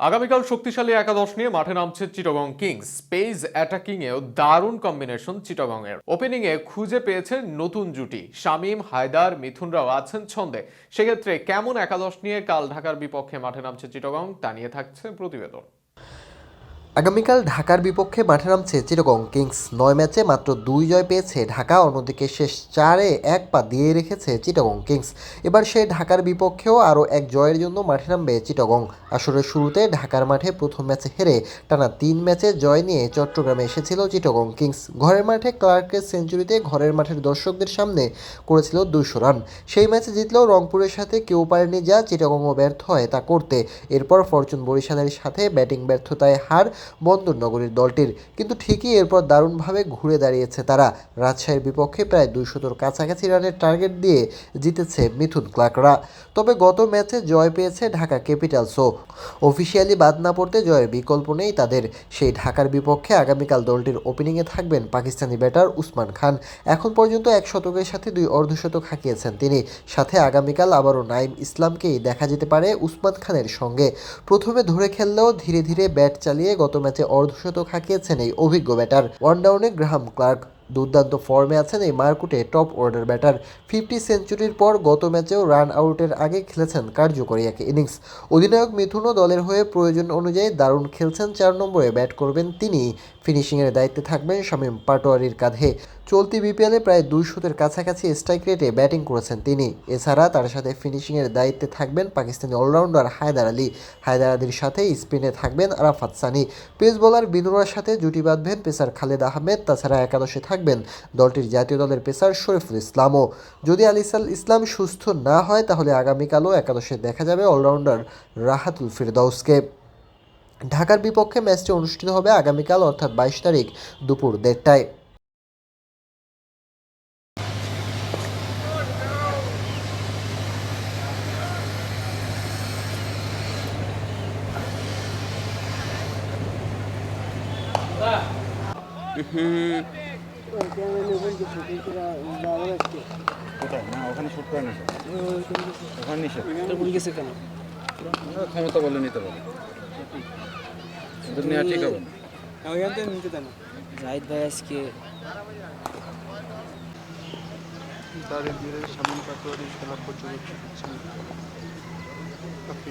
আগামীকাল শক্তিশালী একাদশ নিয়ে মাঠে নামছে চিটাগং কিংস। স্পেস অ্যাটাকিং এও দারুণ কম্বিনেশন চিটাগংয়ের। এ খুঁজে পেয়েছে নতুন জুটি। শামীম, হায়দার, মিথুনরাও আছেন ছন্দে। সেক্ষেত্রে কেমন একাদশ নিয়ে কাল ঢাকার বিপক্ষে মাঠে নামছে চিটাগং, তা নিয়ে থাকছে প্রতিবেদন। আগামীকাল ঢাকার বিপক্ষে মাঠে নামছে চিটাগং কিংস। নয় ম্যাচে মাত্র দুই জয় পেয়েছে ঢাকা, অন্যদিকে শেষ চারে এক পা দিয়ে রেখেছে চিটাগং কিংস। এবার সে ঢাকার বিপক্ষেও আরও এক জয়ের জন্য মাঠে নামবে চিটাগং। আসরের শুরুতে ঢাকার মাঠে প্রথম ম্যাচে হেরে টানা তিন ম্যাচে জয় নিয়ে চট্টগ্রামে এসেছিল চিটাগং কিংস। ঘরের মাঠে ক্লার্কের সেঞ্চুরিতে ঘরের মাঠের দর্শকদের সামনে করেছিল দুশো রান। সেই ম্যাচে জিতলেও রংপুরের সাথে কেউ পারেনি যা চিটাগংও ব্যর্থ হয় তা করতে। এরপর ফরচুন বরিশালের সাথে ব্যাটিং ব্যর্থতায় হার বন্দরনগরীর দলটির। কিন্তু ঠিকই এরপর দারুণভাবে ঘুরে দাঁড়িয়েছে তারা। রাজশাহীর বিপক্ষে প্রায় দুইশতর কাছাকাছি রানের টার্গেট দিয়ে জিতেছে মিথুন ক্লার্করা। তবে গত ম্যাচে জয় পেয়েছে ঢাকা ক্যাপিটালসও। অফিসিয়ালি বাদ না পড়তে জয়ের বিকল্প নেই তাদের। সেই ঢাকার বিপক্ষে আগামীকাল দলটির ওপেনিংয়ে থাকবেন পাকিস্তানি ব্যাটার উসমান খান। এখন পর্যন্ত এক শতকের সাথে দুই অর্ধশতক হাঁকিয়েছেন তিনি। সাথে আগামীকাল আবারও নাইম ইসলামকেই দেখা যেতে পারে উসমান খানের সঙ্গে। প্রথমে ধরে খেললেও ধীরে ধীরে ব্যাট চালিয়ে গত ম্যাচে অর্ধশতক হাঁকিয়েছেন এই অভিজ্ঞ ব্যাটার। ওয়ানডাউনে গ্রাহাম ক্লার্ক দুর্দান্ত ফর্মে আছেন এই মার্কুটে টপ অর্ডার ব্যাটার। ফিফটি সেঞ্চুরির পর গত ম্যাচেও রান আউটের আগে খেলেছেন কার্যকরী এক ইনিংস। অধিনায়ক মিথুনও দলের হয়ে প্রয়োজন অনুযায়ী দারুণ খেলছেন, চার নম্বরে ব্যাট করবেন তিনি। ফিনিশিংয়ের দায়িত্বে থাকবেন শামীম পাটোয়ারির কাঁধে। চলতি বিপিএলে প্রায় দুইশোতের কাছাকাছি স্ট্রাইক রেটে ব্যাটিং করেছেন তিনি। এছাড়া তার সাথে ফিনিশিংয়ের দায়িত্বে থাকবেন পাকিস্তানি অলরাউন্ডার হায়দার আলী। হায়দার আলীর সাথে স্পিনে থাকবেন আরাফাত সানি। পেস বোলার বিনুরার সাথে জুটি বাঁধবেন পেসার খালেদ আহমেদ, তাছাড়া একাদশে থাকবেন দলটির জাতীয় দলের পেসার শরীফুল ইসলামও। যদি আলিসাল ইসলাম সুস্থ না হয়, তাহলে আগামীকালও একাদশে দেখা যাবে অলরাউন্ডার রাহাতুল ফিরদাউসকে ঢাকার বিপক্ষে ম্যাচটি অনুষ্ঠিত হবে আগামীকাল, অর্থাৎ বাইশ তারিখ দুপুর দেড়টায়। কোথায় না ওখানে শুট করে না ওখানে নিষেধ গেছে কেন ক্ষমতা বলে নিতে পারে ওদের নেওয়া ঠিক হবে না জাহিদ ভাই আজকে দিয়ে সামনে পাটোয়ারি খেলা আপনি